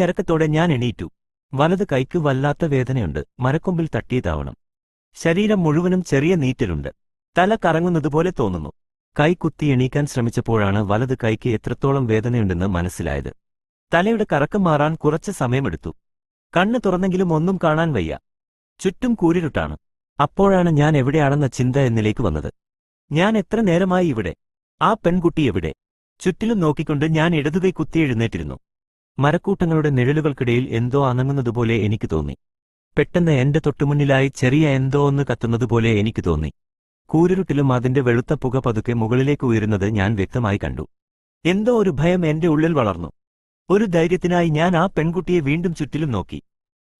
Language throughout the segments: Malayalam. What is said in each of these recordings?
ഞരക്കത്തോടെ ഞാൻ എണീറ്റു. വലത് കൈക്ക് വല്ലാത്ത വേദനയുണ്ട്. മരക്കൊമ്പിൽ തട്ടിയതാവണം. ശരീരം മുഴുവനും ചെറിയ നീറ്റലുണ്ട്. തല കറങ്ങുന്നതുപോലെ തോന്നുന്നു. കൈ കുത്തി എണീക്കാൻ ശ്രമിച്ചപ്പോഴാണ് വലത് കൈക്ക് എത്രത്തോളം വേദനയുണ്ടെന്ന് മനസ്സിലായത്. തലയുടെ കറക്കം മാറാൻ കുറച്ച് സമയമെടുത്തു. കണ്ണ് തുറന്നെങ്കിലും ഒന്നും കാണാൻ വയ്യ. ചുറ്റും കൂരിരുട്ടാണ്. അപ്പോഴാണ് ഞാൻ എവിടെയാണെന്ന ചിന്ത എന്നിലേക്ക് വന്നത്. ഞാൻ എത്ര നേരമായി ഇവിടെ? ആ പെൺകുട്ടി എവിടെ? ചുറ്റിലും നോക്കിക്കൊണ്ട് ഞാൻ ഇടതുകൈ കുത്തി എഴുന്നേറ്റിരുന്നു. മരക്കൂട്ടങ്ങളുടെ നിഴലുകൾക്കിടയിൽ എന്തോ അനങ്ങുന്നതുപോലെ എനിക്ക് തോന്നി. പെട്ടെന്ന് എന്റെ തൊട്ടുമുന്നിലായി ചെറിയ എന്തോ ഒന്ന് കത്തുന്നതുപോലെ എനിക്ക് തോന്നി. കൂരിരുട്ടിലും അതിന്റെ വെളുത്ത പുക പതുക്കെ മുകളിലേക്ക് ഉയരുന്നത് ഞാൻ വ്യക്തമായി കണ്ടു. എന്തോ ഒരു ഭയം എന്റെ ഉള്ളിൽ വളർന്നു. ഒരു ധൈര്യത്തിനായി ഞാൻ ആ പെൺകുട്ടിയെ വീണ്ടും ചുറ്റിലും നോക്കി.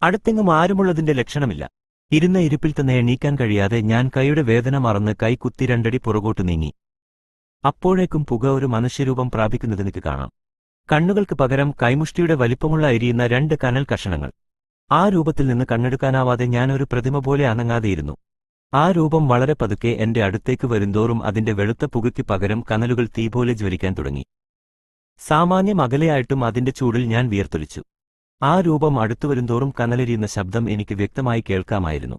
അടുത്തെങ്ങും ആരുമുള്ളതിന്റെ ലക്ഷണമില്ല. ഇരുന്ന ഇരിപ്പിൽ തന്നെ എണീക്കാൻ കഴിയാതെ ഞാൻ കൈയുടെ വേദന മറന്ന് കൈ കുത്തി രണ്ടടി പുറകോട്ട് നീങ്ങി. അപ്പോഴേക്കും പുക ഒരു മനുഷ്യരൂപം പ്രാപിക്കുന്നതെനിക്ക് കാണാം. കണ്ണുകൾക്ക് പകരം കൈമുഷ്ടിയുടെ വലിപ്പമുള്ള അരിയുന്ന രണ്ട് കനൽ കഷണങ്ങൾ. ആ രൂപത്തിൽ നിന്ന് കണ്ണെടുക്കാനാവാതെ ഞാൻ ഒരു പ്രതിമ പോലെ അനങ്ങാതെയിരുന്നു. ആ രൂപം വളരെ പതുക്കെ എന്റെ അടുത്തേക്ക് വരുന്തോറും അതിന്റെ വെളുത്ത പുകയ്ക്ക് പകരം കനലുകൾ തീ പോലെ ജ്വലിക്കാൻ തുടങ്ങി. സാമാന്യം അകലെയായിട്ടും അതിന്റെ ചൂടിൽ ഞാൻ വിയർത്തൊലിച്ചു. ആ രൂപം അടുത്തു വരുന്തോറും കനലരിയുന്ന ശബ്ദം എനിക്ക് വ്യക്തമായി കേൾക്കാമായിരുന്നു.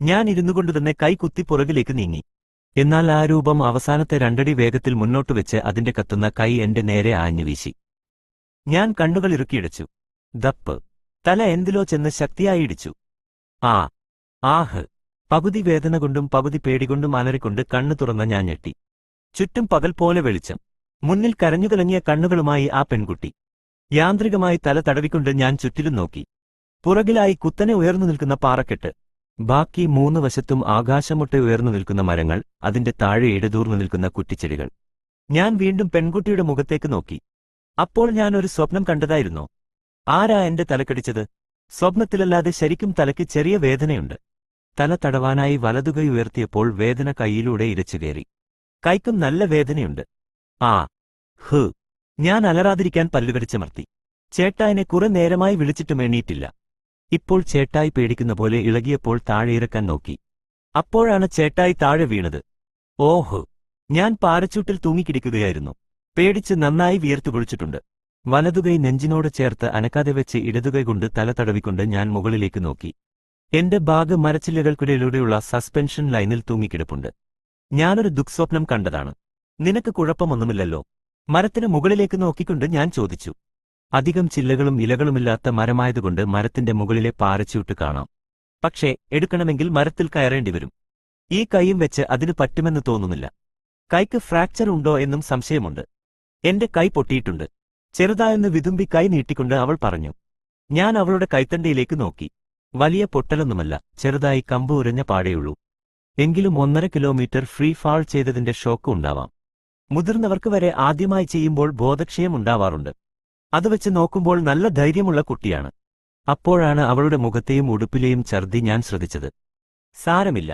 ഞാൻ ഇരുന്നു തന്നെ കൈ കുത്തി പുറകിലേക്ക് നീങ്ങി. എന്നാൽ ആ രൂപം അവസാനത്തെ രണ്ടടി വേഗത്തിൽ മുന്നോട്ട് വെച്ച് അതിന്റെ കത്തുന്ന കൈ എന്റെ നേരെ ആഞ്ഞു വീശി ഞാൻ കണ്ണുകൾ ഇറുക്കിയിടച്ചു. ദപ്പ്. തല എന്തിലോ ചെന്ന് ശക്തിയായി ഇടിച്ചു. ആ. ആഹ്. പകുതി വേദന കൊണ്ടും പകുതി പേടികൊണ്ടും അലറിക്കൊണ്ട് കണ്ണു തുറന്ന ഞാൻ ഞെട്ടി. ചുറ്റും പകൽ പോലെ വെളിച്ചം. മുന്നിൽ കരഞ്ഞുകലങ്ങിയ കണ്ണുകളുമായി ആ പെൺകുട്ടി. യാന്ത്രികമായി തല തടവിക്കൊണ്ട് ഞാൻ ചുറ്റിലും നോക്കി. പുറകിലായി കുത്തനെ ഉയർന്നു നിൽക്കുന്ന പാറക്കെട്ട്. ബാക്കി മൂന്ന് വശത്തും ആകാശമുട്ട ഉയർന്നു നിൽക്കുന്ന മരങ്ങൾ അതിന്റെ താഴെ ഇടതൂർന്നു നിൽക്കുന്ന കുറ്റിച്ചെടികൾ. ഞാൻ വീണ്ടും പെൺകുട്ടിയുടെ മുഖത്തേക്ക് നോക്കി. അപ്പോൾ ഞാൻ ഒരു സ്വപ്നം കണ്ടതായിരുന്നു. ആരാ എന്റെ തലക്കടിച്ചത് സ്വപ്നത്തിലല്ലാതെ ശരിക്കും തലയ്ക്ക് ചെറിയ വേദനയുണ്ട്. തല തടവാനായി വലതുകൈ ഉയർത്തിയപ്പോൾ വേദന കൈയിലൂടെ ഇരച്ചുകയറി കൈക്കും നല്ല വേദനയുണ്ട്. ആ ഹ്. ഞാൻ അലറാതിരിക്കാൻ പല്ലുവരച്ചമർത്തി ചേട്ടായിനെ കുറെ നേരമായി വിളിച്ചിട്ടും എണ്ണീറ്റില്ല ഇപ്പോൾ ചേട്ടായി പേടിക്കുന്ന പോലെ ഇളകിയപ്പോൾ താഴെ ഇറക്കാൻ നോക്കി. അപ്പോഴാണ് ചേട്ടായി താഴെ വീണത്. ഓഹ് ഞാൻ പാരച്ചൂട്ടിൽ തൂങ്ങിക്കിടിക്കുകയായിരുന്നു. പേടിച്ച് നന്നായി വിയർത്തുപൊളിച്ചിട്ടുണ്ട് വലതുകൈ നെഞ്ചിനോട് ചേർത്ത് അനക്കാതെ വെച്ച് ഇടതുകൈ കൊണ്ട് തല തടവിക്കൊണ്ട് ഞാൻ മുകളിലേക്ക് നോക്കി. എന്റെ ബാഗ് മരച്ചില്ലകൾക്കിടയിലൂടെയുള്ള സസ്പെൻഷൻ ലൈനിൽ തൂങ്ങിക്കിടപ്പുണ്ട്. ഞാനൊരു ദുഃസ്വപ്നം കണ്ടതാണ്. നിനക്ക് കുഴപ്പമൊന്നുമില്ലല്ലോ? മരത്തിന് മുകളിലേക്ക് നോക്കിക്കൊണ്ട് ഞാൻ ചോദിച്ചു. അധികം ചില്ലകളും ഇലകളുമില്ലാത്ത മരമായതുകൊണ്ട് മരത്തിന്റെ മുകളിലെ പാരച്ചുവിട്ട് കാണാം. പക്ഷേ എടുക്കണമെങ്കിൽ മരത്തിൽ കയറേണ്ടി വരും. ഈ കൈയും വെച്ച് അതിന് പറ്റുമെന്ന് തോന്നുന്നില്ല. കൈക്ക് ഫ്രാക്ചർ ഉണ്ടോ എന്നും സംശയമുണ്ട്. എന്റെ കൈ പൊട്ടിയിട്ടുണ്ട്. ചെറുതായെന്ന് വിതുമ്പി കൈ നീട്ടിക്കൊണ്ട് അവൾ പറഞ്ഞു ഞാൻ അവളുടെ കൈത്തണ്ടയിലേക്ക് നോക്കി. വലിയ പൊട്ടലൊന്നുമല്ല ചെറുതായി കമ്പ് ഉരഞ്ഞ പാടേയുള്ളൂ എങ്കിലും ഒന്നര കിലോമീറ്റർ ഫ്രീ ഫാൾ ചെയ്തതിന്റെ ഷോക്ക് ഉണ്ടാവാം. മുതിർന്നവർക്ക് വരെ ആദ്യമായി ചെയ്യുമ്പോൾ ബോധക്ഷയം ഉണ്ടാവാറുണ്ട്. അത് വെച്ച് നോക്കുമ്പോൾ നല്ല ധൈര്യമുള്ള കുട്ടിയാണ്. അപ്പോഴാണ് അവളുടെ മുഖത്തെയും ഉടുപ്പിലെയും ഛർദി ഞാൻ ശ്രദ്ധിച്ചത്. സാരമില്ല.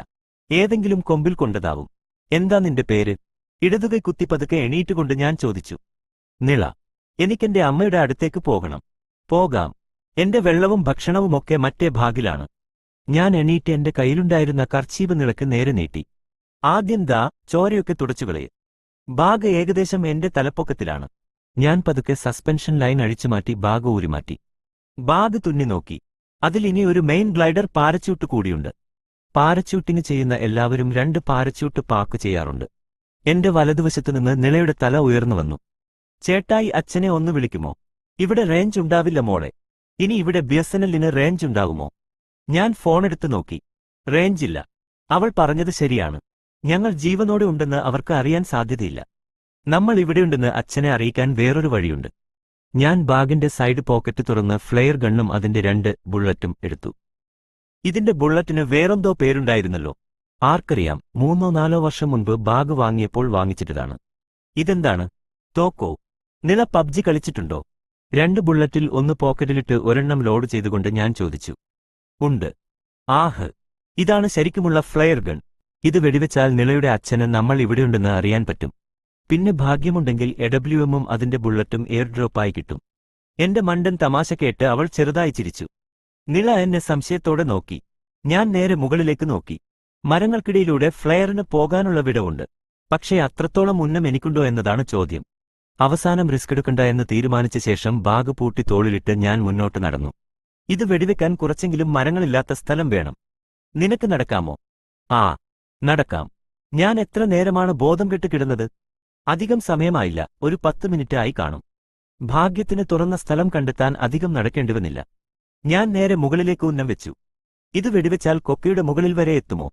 ഏതെങ്കിലും കൊമ്പിൽ കൊണ്ടതാവും. എന്താ നിന്റെ പേര്? ഇടതുകൈ കുത്തിപ്പതുക്കെ എണീറ്റുകൊണ്ട് ഞാൻ ചോദിച്ചു നിള എനിക്കെന്റെ അമ്മയുടെ അടുത്തേക്ക് പോകണം. പോകാം. എന്റെ വെള്ളവും ഭക്ഷണവുമൊക്കെ മറ്റേ ഭാഗിലാണ്. ഞാൻ എണീറ്റ് എന്റെ കയ്യിലുണ്ടായിരുന്ന കർച്ചീപ് നിളക്ക് നേരെ നീട്ടി. ആദ്യം ദാ ചോരയൊക്കെ തുടച്ചുകളയെ ബാഗ് ഏകദേശം എന്റെ തലപ്പൊക്കത്തിലാണ്. ഞാൻ പതുക്കെ സസ്പെൻഷൻ ലൈൻ അഴിച്ചുമാറ്റി ബാഗ് ഊരിമാറ്റി ബാഗ് തുന്നി നോക്കി. അതിലിനി ഒരു മെയിൻ ഗ്ലൈഡർ പാരച്യൂട്ട് കൂടിയുണ്ട്. പാരച്യൂട്ടിംഗ് ചെയ്യുന്ന എല്ലാവരും രണ്ട് പാരച്യൂട്ട് പാക്ക് ചെയ്യാറുണ്ട്. എന്റെ വലതുവശത്തുനിന്ന് നിളയുടെ തല ഉയർന്നു വന്നു. ചേട്ടായി അച്ഛനെ ഒന്ന് വിളിക്കുമോ? ഇവിടെ റേഞ്ച് ഉണ്ടാവില്ല മോളെ. ഇനി ഇവിടെ ബിഎസ്എൻഎല്ലിന് റേഞ്ച് ഉണ്ടാകുമോ? ഞാൻ ഫോണെടുത്ത് നോക്കി. റേഞ്ച് ഇല്ല. അവൾ പറഞ്ഞത് ശരിയാണ്. ഞങ്ങൾ ജീവനോടെ ഉണ്ടെന്ന് അവർക്ക് അറിയാൻ സാധ്യതയില്ല. നമ്മൾ ഇവിടെയുണ്ടെന്ന് അച്ഛനെ അറിയിക്കാൻ വേറൊരു വഴിയുണ്ട്. ഞാൻ ബാഗിന്റെ സൈഡ് പോക്കറ്റ് തുറന്ന് ഫ്ലെയർ ഗണ്ണും അതിന്റെ രണ്ട് ബുള്ളറ്റും എടുത്തു. ഇതിന്റെ ബുള്ളറ്റിന് വേറെന്തോ പേരുണ്ടായിരുന്നല്ലോ. ആർക്കറിയാം മൂന്നോ നാലോ വർഷം മുൻപ് ബാഗ് വാങ്ങിയപ്പോൾ വാങ്ങിച്ചിട്ടതാണ്. ഇതെന്താണ്? തോക്കോ നില പബ്ജി കളിച്ചിട്ടുണ്ടോ? രണ്ട് ബുള്ളറ്റിൽ ഒന്ന് പോക്കറ്റിലിട്ട് ഒരെണ്ണം ലോഡ് ചെയ്തുകൊണ്ട് ഞാൻ ചോദിച്ചു. ഉണ്ട്. ആഹ്. ഇതാണ് ശരിക്കുമുള്ള ഫ്ലെയർ ഗൺ. ഇത് വെടിവെച്ചാൽ നിളയുടെ അച്ഛന് നമ്മൾ ഇവിടെയുണ്ടെന്ന് അറിയാൻ പറ്റും. പിന്നെ ഭാഗ്യമുണ്ടെങ്കിൽ എഡബ്ല്യു എമ്മും അതിന്റെ ബുള്ളറ്റും എയർ ഡ്രോപ്പായി കിട്ടും. എന്റെ മണ്ടൻ തമാശ കേട്ട് അവൾ ചെറുതായി ചിരിച്ചു. നിള എന്നെ സംശയത്തോടെ നോക്കി. ഞാൻ നേരെ മുകളിലേക്ക് നോക്കി. മരങ്ങൾക്കിടയിലൂടെ ഫ്ലെയറിന് പോകാനുള്ള വിടവുണ്ട്. പക്ഷേ അത്രത്തോളം ഉന്നം എനിക്കുണ്ടോ എന്നതാണ് ചോദ്യം. അവസാനം റിസ്ക് എടുക്കണ്ട എന്ന് തീരുമാനിച്ച ശേഷം ബാഗ് പൂട്ടി തോളിലിട്ട് ഞാൻ മുന്നോട്ട് നടന്നു. ഇത് വെടിവെക്കാൻ കുറച്ചെങ്കിലും മരങ്ങളില്ലാത്ത സ്ഥലം വേണം. നിനക്ക് നടക്കാമോ? ആ നടക്കാം. ഞാൻ എത്ര നേരമാണ് ബോധം കെട്ട് കിടന്നത്? അധികം സമയമായില്ല. ഒരു പത്ത് മിനിറ്റ് ആയി കാണും. ഭാഗ്യത്തിന് തുറന്ന സ്ഥലം കണ്ടെത്താൻ അധികം നടക്കേണ്ടി വന്നില്ല. ഞാൻ നേരെ മുകളിലേക്ക് ഉന്നം വെച്ചു. ഇത് വെടിവെച്ചാൽ കൊക്കയുടെ മുകളിൽ വരെ എത്തുമോ?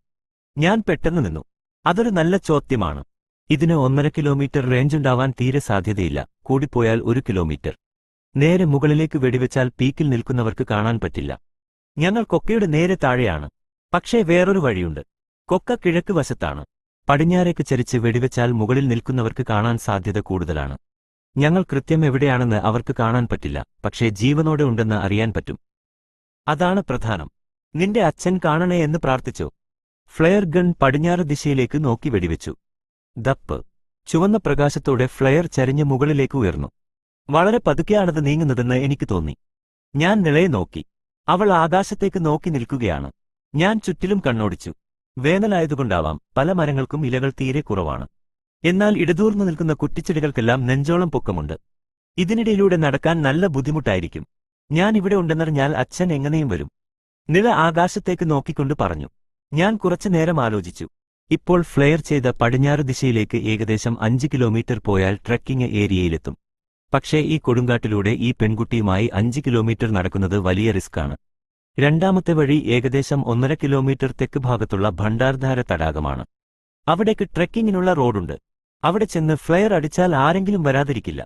ഞാൻ പെട്ടെന്ന് നിന്നു. അതൊരു നല്ല ചോദ്യമാണ്. ഇതിന് ഒന്നര കിലോമീറ്റർ റേഞ്ച് ഉണ്ടാവാൻ തീരെ സാധ്യതയില്ല. കൂടിപ്പോയാൽ ഒരു കിലോമീറ്റർ. നേരെ മുകളിലേക്ക് വെടിവെച്ചാൽ പീക്കിൽ നിൽക്കുന്നവർക്ക് കാണാൻ പറ്റില്ല. ഞങ്ങൾ കൊക്കയുടെ നേരെ താഴെയാണ്. പക്ഷേ വേറൊരു വഴിയുണ്ട്. കൊക്ക കിഴക്ക് വശത്താണ്. പടിഞ്ഞാറേക്ക് ചരിച്ച് വെടിവെച്ചാൽ മുകളിൽ നിൽക്കുന്നവർക്ക് കാണാൻ സാധ്യത കൂടുതലാണ്. ഞങ്ങൾ കൃത്യം എവിടെയാണെന്ന് അവർക്ക് കാണാൻ പറ്റില്ല. പക്ഷേ ജീവനോടെ ഉണ്ടെന്ന് അറിയാൻ പറ്റും. അതാണ് പ്രധാനം. നിന്റെ അച്ഛൻ കാണണേ എന്ന് പ്രാർത്ഥിച്ചോ? ഫ്ലെയർ ഗൺ പടിഞ്ഞാറ് ദിശയിലേക്ക് നോക്കി വെടിവെച്ചു. ദപ്പ്. ചുവന്ന പ്രകാശത്തോടെ ഫ്ലെയർ ചരിഞ്ഞ് മുകളിലേക്ക് ഉയർന്നു. വളരെ പതുക്കെയാണത് നീങ്ങുന്നതെന്ന് എനിക്ക് തോന്നി. ഞാൻ നിളയെ നോക്കി. അവൾ ആകാശത്തേക്ക് നോക്കി നിൽക്കുകയാണ്. ഞാൻ ചുറ്റിലും കണ്ണോടിച്ചു. വേനലായതുകൊണ്ടാവാം പല മരങ്ങൾക്കും ഇലകൾ തീരെ കുറവാണ്. എന്നാൽ ഇടതൂർന്നു നിൽക്കുന്ന കുറ്റിച്ചെടികൾക്കെല്ലാം നെഞ്ചോളം പൊക്കമുണ്ട്. ഇതിനിടയിലൂടെ നടക്കാൻ നല്ല ബുദ്ധിമുട്ടായിരിക്കും. ഞാൻ ഇവിടെ ഉണ്ടെന്നറിഞ്ഞാൽ അച്ഛൻ എങ്ങനെയും വരും. നില ആകാശത്തേക്ക് നോക്കിക്കൊണ്ട് പറഞ്ഞു. ഞാൻ കുറച്ചു നേരം ആലോചിച്ചു. ഇപ്പോൾ ഫ്ലെയർ ചെയ്ത പടിഞ്ഞാറ് ദിശയിലേക്ക് ഏകദേശം അഞ്ച് കിലോമീറ്റർ പോയാൽ ട്രക്കിംഗ് ഏരിയയിലെത്തും. പക്ഷേ ഈ കൊടുങ്കാട്ടിലൂടെ ഈ പെൺകുട്ടിയുമായി അഞ്ച് കിലോമീറ്റർ നടക്കുന്നത് വലിയ റിസ്ക്കാണ്. രണ്ടാമത്തെ വഴി ഏകദേശം ഒന്നര കിലോമീറ്റർ തെക്ക് ഭാഗത്തുള്ള ഭണ്ഡാർധാര തടാകമാണ്. അവിടേക്ക് ട്രെക്കിങ്ങിനുള്ള റോഡുണ്ട്. അവിടെ ചെന്ന് ഫ്ലെയർ അടിച്ചാൽ ആരെങ്കിലും വരാതിരിക്കില്ല.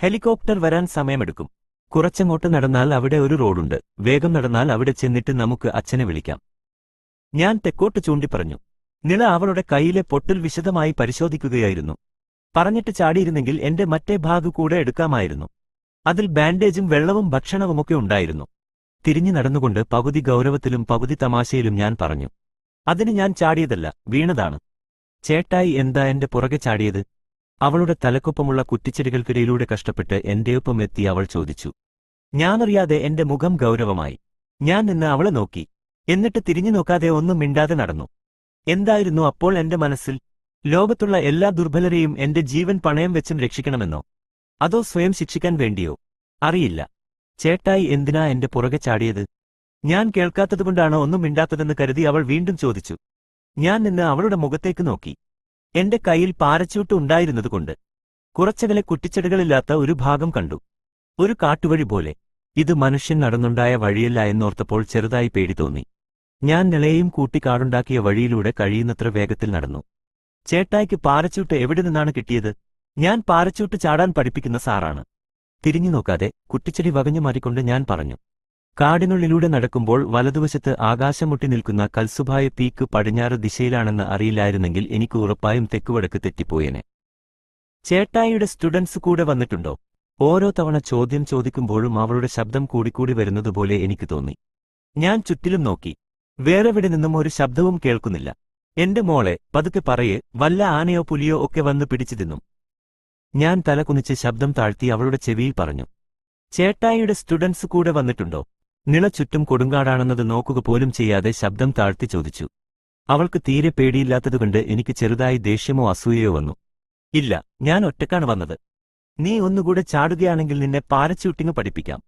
ഹെലികോപ്റ്റർ വരാൻ സമയമെടുക്കും. കുറച്ചങ്ങോട്ട് നടന്നാൽ അവിടെ ഒരു റോഡുണ്ട്. വേഗം നടന്നാൽ അവിടെ ചെന്നിട്ട് നമുക്ക് അച്ഛനെ വിളിക്കാം. ഞാൻ തെക്കോട്ട് ചൂണ്ടിപ്പറഞ്ഞു നില അവളുടെ കൈയിലെ പൊട്ടിൽ വിശദമായി പരിശോധിക്കുകയായിരുന്നു. പറഞ്ഞിട്ട് ചാടിയിരുന്നെങ്കിൽ എന്റെ മറ്റേ ഭാഗ് കൂടെ എടുക്കാമായിരുന്നു. അതിൽ ബാൻഡേജും വെള്ളവും ഭക്ഷണവുമൊക്കെ ഉണ്ടായിരുന്നു. തിരിഞ്ഞു നടന്നുകൊണ്ട് പകുതി ഗൗരവത്തിലും പകുതി തമാശയിലും ഞാൻ പറഞ്ഞു. അതിന് ഞാൻ ചാടിയതല്ല വീണതാണ്. ചേട്ടായി എന്താ എന്റെ പുറകെ ചാടിയത്? അവളുടെ തലക്കൊപ്പമുള്ള കുറ്റിച്ചെടികൾക്കിടയിലൂടെ കഷ്ടപ്പെട്ട് എന്റെയൊപ്പം എത്തി അവൾ ചോദിച്ചു. ഞാനറിയാതെ എന്റെ മുഖം ഗൗരവമായി. ഞാൻ നിന്ന് അവളെ നോക്കി. എന്നിട്ട് തിരിഞ്ഞു നോക്കാതെ ഒന്നും മിണ്ടാതെ നടന്നു. എന്തായിരുന്നു അപ്പോൾ എന്റെ മനസ്സിൽ? ലോകത്തുള്ള എല്ലാ ദുർബലരെയും എന്റെ ജീവൻ പണയം വെച്ചും രക്ഷിക്കണമെന്നോ? അതോ സ്വയം ശിക്ഷിക്കാൻ വേണ്ടിയോ? അറിയില്ല. ചേട്ടായി എന്തിനാ എന്റെ പുറകെ ചാടിയത്? ഞാൻ കേൾക്കാത്തതുകൊണ്ടാണോ ഒന്നും മിണ്ടാത്തതെന്ന് കരുതി അവൾ വീണ്ടും ചോദിച്ചു. ഞാൻ നിന്ന് അവളുടെ മുഖത്തേക്ക് നോക്കി. എന്റെ കയ്യിൽ പാരച്യൂട്ട് ഉണ്ടായിരുന്നതുകൊണ്ട്. കുറച്ചകലെ കുറ്റിച്ചെടികളില്ലാത്ത ഒരു ഭാഗം കണ്ടു. ഒരു കാട്ടുവഴി പോലെ. ഇത് മനുഷ്യൻ നടന്നുണ്ടായ വഴിയല്ല എന്നോർത്തപ്പോൾ ചെറുതായി പേടി തോന്നി. ഞാൻ നിളയെയും കൂട്ടി കാടുണ്ടാക്കിയ വഴിയിലൂടെ കഴിയുന്നത്ര വേഗത്തിൽ നടന്നു. ചേട്ടായിക്ക് പാരച്ചൂട്ട് എവിടെ നിന്നാണ് കിട്ടിയത്? ഞാൻ പാരച്ചൂട്ട് ചാടാൻ പഠിപ്പിക്കുന്ന സാറാണ്. തിരിഞ്ഞു നോക്കാതെ കുട്ടിച്ചെടി വകഞ്ഞു മാറിക്കൊണ്ട് ഞാൻ പറഞ്ഞു. കാടിനുള്ളിലൂടെ നടക്കുമ്പോൾ വലതുവശത്ത് ആകാശമുട്ടി നിൽക്കുന്ന കൽസുഭായ പീക്ക് പടിഞ്ഞാറ് ദിശയിലാണെന്ന് അറിയില്ലായിരുന്നെങ്കിൽ എനിക്ക് ഉറപ്പായും തെക്കുവടക്ക് തെറ്റിപ്പോയേനെ. ചേട്ടായിയുടെ സ്റ്റുഡൻസ് കൂടെ വന്നിട്ടുണ്ടോ? ഓരോ തവണ ചോദ്യം ചോദിക്കുമ്പോഴും അവളുടെ ശബ്ദം കൂടിക്കൂടി വരുന്നതുപോലെ എനിക്ക് തോന്നി. ഞാൻ ചുറ്റിലും നോക്കി. വേറെവിടെ നിന്നും ഒരു ശബ്ദവും കേൾക്കുന്നില്ല. എന്റെ മോളെ പതുക്കെ പറയെ വല്ല ആനയോ പുലിയോ ഒക്കെ വന്ന് പിടിച്ചു തിന്നും. ഞാൻ തലകുനിച്ച് ശബ്ദം താഴ്ത്തി അവളുടെ ചെവിയിൽ പറഞ്ഞു. ചേട്ടായിയുടെ സ്റ്റുഡൻസ് കൂടെ വന്നിട്ടുണ്ടോ? നിള ചുറ്റും കൊടുങ്കാടാണെന്നത് നോക്കുക പോലും ചെയ്യാതെ ശബ്ദം താഴ്ത്തി ചോദിച്ചു. അവൾക്ക് തീരെ പേടിയില്ലാത്തതുകൊണ്ട് എനിക്ക് ചെറുതായി ദേഷ്യമോ അസൂയയോ വന്നു. ഇല്ല ഞാൻ ഒറ്റക്കാണ് വന്നത്. നീ ഒന്നുകൂടെ ചാടുകയാണെങ്കിൽ നിന്നെ പാരച്യൂട്ടിങ് പഠിപ്പിക്കാം.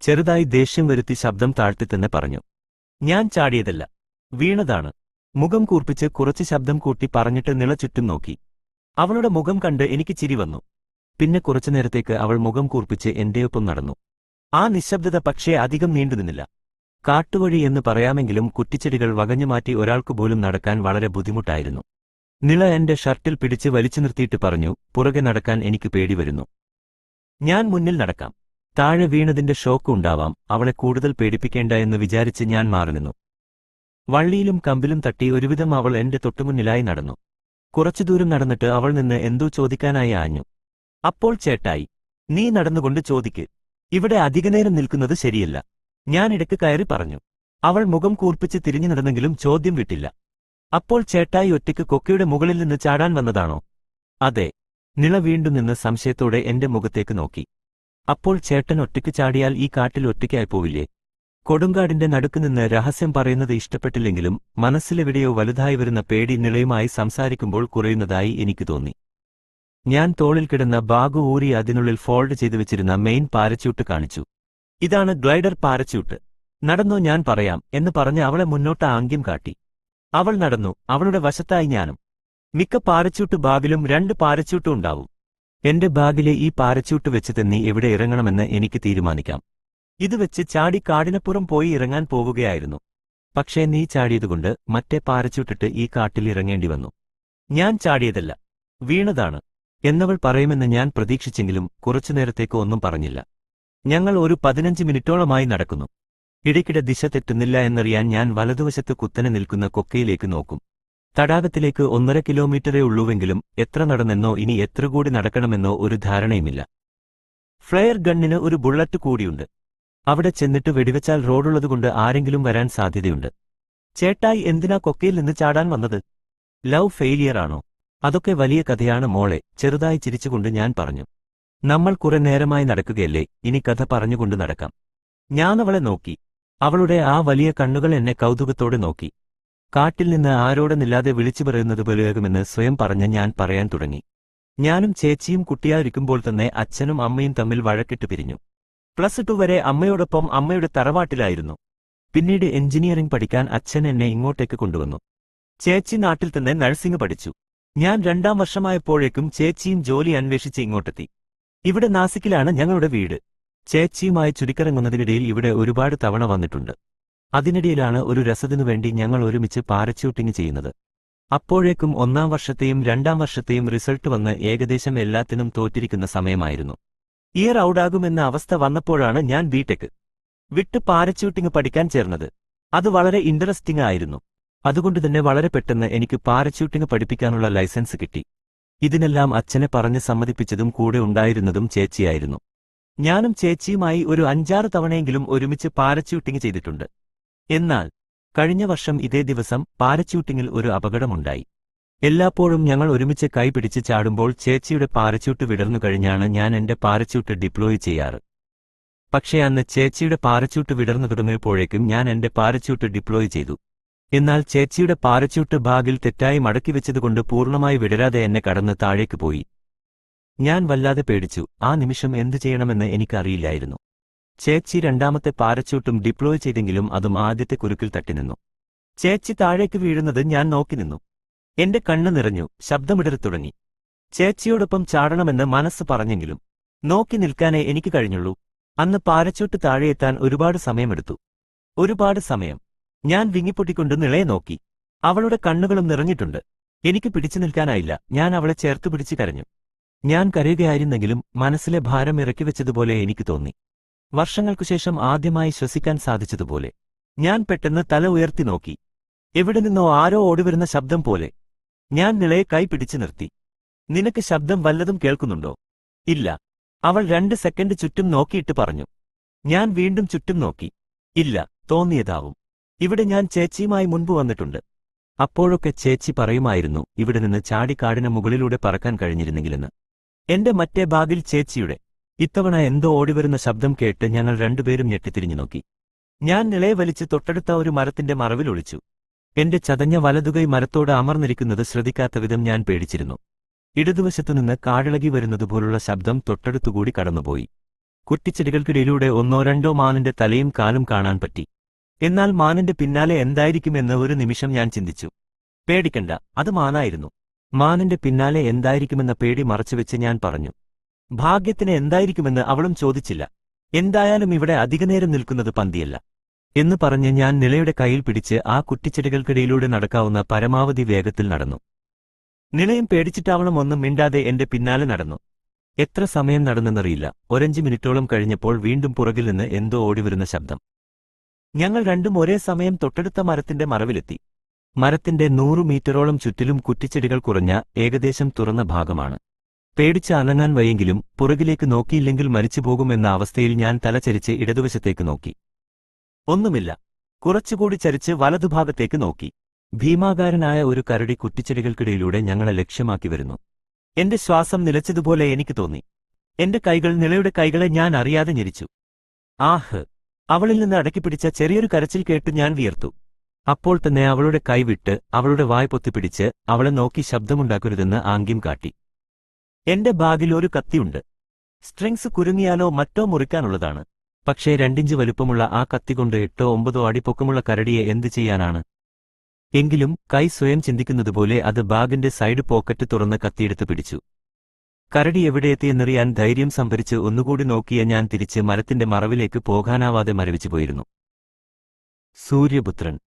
ചെറുതായി ദേഷ്യം വരുത്തി ശബ്ദം താഴ്ത്തി തന്നെ പറഞ്ഞു. ഞാൻ ചാടിയതല്ല. വീണതാണ്. മുഖം കൂർപ്പിച്ച് കുറച്ച് ശബ്ദം കൂട്ടി പറഞ്ഞിട്ട് നിള ചുറ്റും നോക്കി. അവളുടെ മുഖം കണ്ട് എനിക്ക് ചിരി വന്നു. പിന്നെ കുറച്ചു നേരത്തേക്ക് അവൾ മുഖം കൂർപ്പിച്ച് എന്റെയൊപ്പം നടന്നു. ആ നിശബ്ദത പക്ഷേ അധികം നീണ്ടുനിന്നില്ല. കാട്ടുവഴി എന്ന് പറയാമെങ്കിലും കുറ്റിച്ചെടികൾ വകഞ്ഞുമാറ്റി ഒരാൾക്കു പോലും നടക്കാൻ വളരെ ബുദ്ധിമുട്ടായിരുന്നു. നിള എന്റെ ഷർട്ടിൽ പിടിച്ച് വലിച്ചു നിർത്തിയിട്ട് പറഞ്ഞു പുറകെ നടക്കാൻ എനിക്ക് പേടി വരുന്നു. ഞാൻ മുന്നിൽ നടക്കാം. താഴെ വീണതിന്റെ ഷോക്ക് ഉണ്ടാവാം അവളെ കൂടുതൽ പേടിപ്പിക്കേണ്ട എന്ന് വിചാരിച്ച് ഞാൻ മാറി നിന്നു. വള്ളിയിലും കമ്പിലും തട്ടി ഒരുവിധം അവൾ എന്റെ തൊട്ടുമുന്നിലായി നടന്നു. കുറച്ചു ദൂരം നടന്നിട്ട് അവൾ നിന്ന് എന്തോ ചോദിക്കാനായി ആഞ്ഞു. അപ്പോൾ ചേട്ടായി നീ നടന്നുകൊണ്ട് ചോദിക്ക്. ഇവിടെ അധികനേരം നിൽക്കുന്നത് ശരിയല്ല. ഞാൻ ഇടയ്ക്ക് കയറി പറഞ്ഞു. അവൾ മുഖം കൂർപ്പിച്ച് തിരിഞ്ഞു നടന്നെങ്കിലും ചോദ്യം വിട്ടില്ല. അപ്പോൾ ചേട്ടായി ഒറ്റയ്ക്ക് കൊക്കയുടെ മുകളിൽ നിന്ന് ചാടാൻ വന്നതാണോ? അതെ. നിള വീണ്ടും നിന്ന് സംശയത്തോടെ എന്റെ മുഖത്തേക്ക് നോക്കി. അപ്പോൾ ചേട്ടൻ ഒറ്റയ്ക്ക് ചാടിയാൽ ഈ കാട്ടിൽ ഒറ്റയ്ക്കായി പോവില്ലേ? കൊടുങ്കാടിന്റെ നടുക്ക് നിന്ന് രഹസ്യം പറയുന്നത് ഇഷ്ടപ്പെട്ടില്ലെങ്കിലും മനസ്സിലെവിടെയോ വലുതായി വരുന്ന പേടി നിളയുമായി സംസാരിക്കുമ്പോൾ കുറയുന്നതായി എനിക്ക് തോന്നി. ഞാൻ തോളിൽ കിടന്ന ബാഗു ഊരി അതിനുള്ളിൽ ഫോൾഡ് ചെയ്തു വെച്ചിരുന്ന മെയിൻ പാരച്യൂട്ട് കാണിച്ചു. ഇതാണ് ഗ്ലൈഡർ പാരച്യൂട്ട്. നടന്നോ ഞാൻ പറയാം എന്ന് പറഞ്ഞ് അവളെ മുന്നോട്ട് ആംഗ്യം കാട്ടി. അവൾ നടന്നു അവളുടെ വശത്തായി ഞാനും. മിക്ക പാരച്യൂട്ട് ബാഗിലും രണ്ട് പാരച്യൂട്ടും ഉണ്ടാവും. എന്റെ ബാഗിലെ ഈ പാരച്യൂട്ട് വെച്ച് തന്നെ എവിടെ ഇറങ്ങണമെന്ന് എനിക്ക് തീരുമാനിക്കാം. ഇത് വെച്ച് ചാടി കാടിനപ്പുറം പോയി ഇറങ്ങാൻ പോവുകയായിരുന്നു. പക്ഷേ നീ ചാടിയതുകൊണ്ട് മറ്റേ പാരച്യൂട്ടിട്ട് ഈ കാട്ടിൽ ഇറങ്ങേണ്ടി വന്നു. ഞാൻ ചാടിയതല്ല വീണതാണ് എന്നവൾ പറയുമെന്ന് ഞാൻ പ്രതീക്ഷിച്ചെങ്കിലും കുറച്ചു നേരത്തേക്ക് ഒന്നും പറഞ്ഞില്ല. ഞങ്ങൾ ഒരു പതിനഞ്ച് മിനിറ്റോളമായി നടക്കുന്നു. ഇടയ്ക്കിടെ ദിശ തെറ്റുന്നില്ല എന്നറിയാൻ ഞാൻ വലതുവശത്ത് കുത്തനെ നിൽക്കുന്ന കൊക്കയിലേക്ക് നോക്കും. തടാകത്തിലേക്ക് ഒന്നര കിലോമീറ്ററേ ഉള്ളൂവെങ്കിലും എത്ര നടന്നെന്നോ ഇനി എത്ര കൂടി നടക്കണമെന്നോ ഒരു ധാരണയുമില്ല. ഫ്ലെയർ ഗണ്ണിന് ഒരു ബുള്ളറ്റ് കൂടിയുണ്ട്. അവിടെ ചെന്നിട്ട് വെടിവെച്ചാൽ റോഡുള്ളതുകൊണ്ട് ആരെങ്കിലും വരാൻ സാധ്യതയുണ്ട്. ചേട്ടായി എന്തിനാ കൊക്കയിൽ നിന്ന് ചാടാൻ വന്നത്? ലവ് ഫെയിലിയർ ആണോ? അതൊക്കെ വലിയ കഥയാണ് മോളെ ചെറുതായി ചിരിച്ചുകൊണ്ട് ഞാൻ പറഞ്ഞു. നമ്മൾ കുറെ നേരമായി നടക്കുകയല്ലേ ഇനി കഥ പറഞ്ഞുകൊണ്ട് നടക്കാം. ഞാനവളെ നോക്കി. അവളുടെ ആ വലിയ കണ്ണുകൾ എന്നെ കൗതുകത്തോടെ നോക്കി. കാട്ടിൽ നിന്ന് ആരോടെന്നില്ലാതെ വിളിച്ചു പറയുന്നത് പോലെയാകുമെന്ന് സ്വയം പറഞ്ഞ് ഞാൻ പറയാൻ തുടങ്ങി. ഞാനും ചേച്ചിയും കുട്ടിയായിരിക്കുമ്പോൾ തന്നെ അച്ഛനും അമ്മയും തമ്മിൽ വഴക്കിട്ട് പിരിഞ്ഞു. പ്ലസ് ടു വരെ അമ്മയോടൊപ്പം അമ്മയുടെ തറവാട്ടിലായിരുന്നു. പിന്നീട് എഞ്ചിനീയറിംഗ് പഠിക്കാൻ അച്ഛൻ എന്നെ ഇങ്ങോട്ടേക്ക് കൊണ്ടുവന്നു. ചേച്ചി നാട്ടിൽ തന്നെ നഴ്സിംഗ് പഠിച്ചു. ഞാൻ രണ്ടാം വർഷമായപ്പോഴേക്കും ചേച്ചിയും ജോലി അന്വേഷിച്ച് ഇങ്ങോട്ടെത്തി. ഇവിടെ നാസിക്കിലാണ് ഞങ്ങളുടെ വീട്. ചേച്ചിയുമായി ചുരുക്കിറങ്ങുന്നതിനിടയിൽ ഇവിടെ ഒരുപാട് തവണ വന്നിട്ടുണ്ട്. അതിനിടയിലാണ് ഒരു രസത്തിനു വേണ്ടി ഞങ്ങൾ ഒരുമിച്ച് പാരച്യൂട്ടിംഗ് ചെയ്യുന്നത്. അപ്പോഴേക്കും ഒന്നാം വർഷത്തെയും രണ്ടാം വർഷത്തെയും റിസൾട്ട് വന്ന് ഏകദേശം എല്ലാത്തിനും തോറ്റിരിക്കുന്ന സമയമായിരുന്നു. ഇയർ ഔട്ടാകുമെന്ന അവസ്ഥ വന്നപ്പോഴാണ് ഞാൻ ബിടെക് വിട്ട് പാരച്യൂട്ടിംഗ് പഠിക്കാൻ ചേർന്നത്. അത് വളരെ ഇൻട്രസ്റ്റിംഗ് ആയിരുന്നു. അതുകൊണ്ട് തന്നെ വളരെ പെട്ടെന്ന് എനിക്ക് പാരച്യൂട്ടിംഗ് പഠിപ്പിക്കാനുള്ള ലൈസൻസ് കിട്ടി. ഇതിനെല്ലാം അച്ഛനെ പറഞ്ഞ് സമ്മതിപ്പിച്ചതും കൂടെ ഉണ്ടായിരുന്നതും ചേച്ചിയായിരുന്നു. ഞാനും ചേച്ചിയുമായി ഒരു അഞ്ചാറ് തവണയെങ്കിലും ഒരുമിച്ച് പാരച്യൂട്ടിംഗ് ചെയ്തിട്ടുണ്ട്. എന്നാൽ കഴിഞ്ഞ വർഷം ഇതേ ദിവസം പാരച്യൂട്ടിംഗിൽ ഒരു അപകടമുണ്ടായി. എല്ലാപ്പോഴും ഞങ്ങൾ ഒരുമിച്ച് കൈപിടിച്ച് ചാടുമ്പോൾ ചേച്ചിയുടെ പാരച്യൂട്ട് വിടർന്നു കഴിഞ്ഞാണ് ഞാൻ എന്റെ പാരച്യൂട്ട് ഡിപ്ലോയ് ചെയ്യാറ്. പക്ഷേ അന്ന് ചേച്ചിയുടെ പാരച്യൂട്ട് വിടർന്നു തുടങ്ങിയപ്പോഴേക്കും ഞാൻ എന്റെ പാരച്യൂട്ട് ഡിപ്ലോയ് ചെയ്തു. എന്നാൽ ചേച്ചിയുടെ പാരച്യൂട്ട് ബാഗിൽ തെറ്റായി മടക്കി വെച്ചതുകൊണ്ട് പൂർണമായി വിടരാതെ എന്നെ കടന്ന് താഴേക്ക് പോയി. ഞാൻ വല്ലാതെ പേടിച്ചു. ആ നിമിഷം എന്തു ചെയ്യണമെന്ന് എനിക്കറിയില്ലായിരുന്നു. ചേച്ചി രണ്ടാമത്തെ പാരച്യൂട്ടും ഡിപ്ലോയ് ചെയ്തെങ്കിലും അതും ആദ്യത്തെ കുരുക്കിൽ തട്ടിനിന്നു. ചേച്ചി താഴേക്ക് വീഴുന്നത് ഞാൻ നോക്കി നിന്നു. എന്റെ കണ്ണ് നിറഞ്ഞു ശബ്ദമിടറി തുടങ്ങി. ചേച്ചിയോടൊപ്പം ചാടണമെന്ന് മനസ്സ് പറഞ്ഞെങ്കിലും നോക്കി നിൽക്കാനേ എനിക്ക് കഴിഞ്ഞുള്ളൂ. അന്ന് പാരച്ചൂട്ട് താഴെയെത്താൻ ഒരുപാട് സമയമെടുത്തു. ഒരുപാട് സമയം. ഞാൻ വിങ്ങിപ്പൊട്ടിക്കൊണ്ട് നിളയെ നോക്കി. അവളുടെ കണ്ണുകളും നിറഞ്ഞിട്ടുണ്ട്. എനിക്ക് പിടിച്ചു നിൽക്കാനായില്ല. ഞാൻ അവളെ ചേർത്തു പിടിച്ചു കരഞ്ഞു. ഞാൻ കരയുകയായിരുന്നെങ്കിലും മനസ്സിലെ ഭാരം ഇറക്കി വെച്ചതുപോലെ എനിക്ക് തോന്നി. വർഷങ്ങൾക്കുശേഷം ആദ്യമായി ശ്വസിക്കാൻ സാധിച്ചതുപോലെ. ഞാൻ പെട്ടെന്ന് തല ഉയർത്തി നോക്കി. എവിടെ നിന്നോ ആരോ ഓടിവരുന്ന ശബ്ദം പോലെ. ഞാൻ നിളയെ കൈ പിടിച്ചു നിർത്തി. നിനക്ക് ശബ്ദം വല്ലതും കേൾക്കുന്നുണ്ടോ? ഇല്ല. അവൾ രണ്ട് സെക്കൻഡ് ചുറ്റും നോക്കിയിട്ട് പറഞ്ഞു. ഞാൻ വീണ്ടും ചുറ്റും നോക്കി. ഇല്ല തോന്നിയതാവും. ഇവിടെ ഞാൻ ചേച്ചിയുമായി മുൻപ് വന്നിട്ടുണ്ട്. അപ്പോഴൊക്കെ ചേച്ചി പറയുമായിരുന്നു ഇവിടെ നിന്ന് ചാടിക്കാടിന് മുകളിലൂടെ പറക്കാൻ കഴിഞ്ഞിരുന്നെങ്കിലെന്ന്. എന്റെ മറ്റേ ബാഗിൽ ചേച്ചിയുടെ ഇത്തവണ എന്തോ ഓടിവരുന്ന ശബ്ദം കേട്ട് ഞങ്ങൾ രണ്ടുപേരും ഞെട്ടിത്തിരിഞ്ഞു നോക്കി. ഞാൻ നിളയെ വലിച്ച് തൊട്ടടുത്ത ഒരു മരത്തിന്റെ മറവിൽ ഒളിച്ചു. എന്റെ ചതഞ്ഞ വലതുകൈ മരത്തോട് അമർന്നിരിക്കുന്നത് ശ്രദ്ധിക്കാത്ത വിധം ഞാൻ പേടിച്ചിരുന്നു. ഇടതുവശത്തുനിന്ന് കാടിളകി വരുന്നതുപോലുള്ള ശബ്ദം തൊട്ടടുത്തുകൂടി കടന്നുപോയി. കുറ്റിച്ചെടികൾക്കിടയിലൂടെ ഒന്നോ രണ്ടോ മാനിന്റെ തലയും കാലും കാണാൻ പറ്റി. എന്നാൽ മാനിന്റെ പിന്നാലെ എന്തായിരിക്കുമെന്ന് ഒരു നിമിഷം ഞാൻ ചിന്തിച്ചു. പേടിക്കണ്ട അത് മാനായിരുന്നു. മാനിന്റെ പിന്നാലെ എന്തായിരിക്കുമെന്ന പേടി മറച്ചുവെച്ച് ഞാൻ പറഞ്ഞു. ഭാഗ്യത്തിന് എന്തായിരിക്കുമെന്ന് അവളും ചോദിച്ചില്ല. എന്തായാലും ഇവിടെ അധികനേരം നിൽക്കുന്നത് പന്തിയല്ല. എന്ന് പറഞ്ഞ് ഞാൻ നിളയുടെ കയ്യിൽ പിടിച്ച് ആ കുറ്റിച്ചെടികൾക്കിടയിലൂടെ നടക്കാവുന്ന പരമാവധി വേഗത്തിൽ നടന്നു. നിളയും പേടിച്ചിട്ടാവണം ഒന്നും മിണ്ടാതെ എന്റെ പിന്നാലെ നടന്നു. എത്ര സമയം നടന്നെന്നറിയില്ല. ഒരഞ്ച് മിനിറ്റോളം കഴിഞ്ഞപ്പോൾ വീണ്ടും പുറകിൽ നിന്ന് എന്തോ ഓടിവരുന്ന ശബ്ദം. ഞങ്ങൾ രണ്ടും ഒരേ സമയം തൊട്ടടുത്ത മരത്തിന്റെ മറവിലെത്തി. മരത്തിന്റെ നൂറു മീറ്ററോളം ചുറ്റിലും കുറ്റിച്ചെടികൾ കുറഞ്ഞ ഏകദേശം തുറന്ന ഭാഗമാണ്. പേടിച്ച് അനങ്ങാൻ വയ്യെങ്കിലും പുറകിലേക്ക് നോക്കിയില്ലെങ്കിൽ മരിച്ചുപോകുമെന്ന അവസ്ഥയിൽ ഞാൻ തലചരിച്ച് ഇടതുവശത്തേക്ക് നോക്കി. ഒന്നുമില്ല. കുറച്ചുകൂടി ചരിച്ച് വലതുഭാഗത്തേക്ക് നോക്കി. ഭീമാകാരനായ ഒരു കരടി കുറ്റിച്ചെടികൾക്കിടയിലൂടെ ഞങ്ങളെ ലക്ഷ്യമാക്കി വരുന്നു. എന്റെ ശ്വാസം നിലച്ചതുപോലെ എനിക്ക് തോന്നി. എന്റെ കൈകൾ നിലയുടെ കൈകളെ ഞാൻ അറിയാതെ ഞെരിച്ചു. ആഹ്. അവളിൽ നിന്ന് അടക്കിപ്പിടിച്ച ചെറിയൊരു കരച്ചിൽ കേട്ട് ഞാൻ വിയർത്തു. അപ്പോൾ തന്നെ അവളുടെ കൈവിട്ട് അവളുടെ വായ് പൊത്തിപ്പിടിച്ച് അവളെ നോക്കി ശബ്ദമുണ്ടാക്കരുതെന്ന് ആംഗ്യം കാട്ടി. എന്റെ ബാഗിൽ ഒരു കത്തിയുണ്ട് സ്ട്രിങ്സ് കുരുങ്ങിയാലോ മറ്റോ മുറിക്കാനുള്ളതാണ്. പക്ഷേ രണ്ടിഞ്ച് വലുപ്പമുള്ള ആ കത്തി കൊണ്ട് എട്ടോ ഒമ്പതോ അടിപ്പൊക്കമുള്ള കരടിയെ എന്തു ചെയ്യാനാണ്? എങ്കിലും കൈ സ്വയം ചിന്തിക്കുന്നതുപോലെ അത് ബാഗിന്റെ സൈഡ് പോക്കറ്റ് തുറന്ന് കത്തിയെടുത്ത് പിടിച്ചു. കരടി എവിടെയെത്തിയെന്നറിയാൻ ധൈര്യം സംഭരിച്ച് ഒന്നുകൂടി നോക്കിയ ഞാൻ തിരിച്ച് മരത്തിന്റെ മറവിലേക്ക് പോകാനാവാതെ മരവിച്ചു പോയിരുന്നു. സൂര്യപുത്രൻ.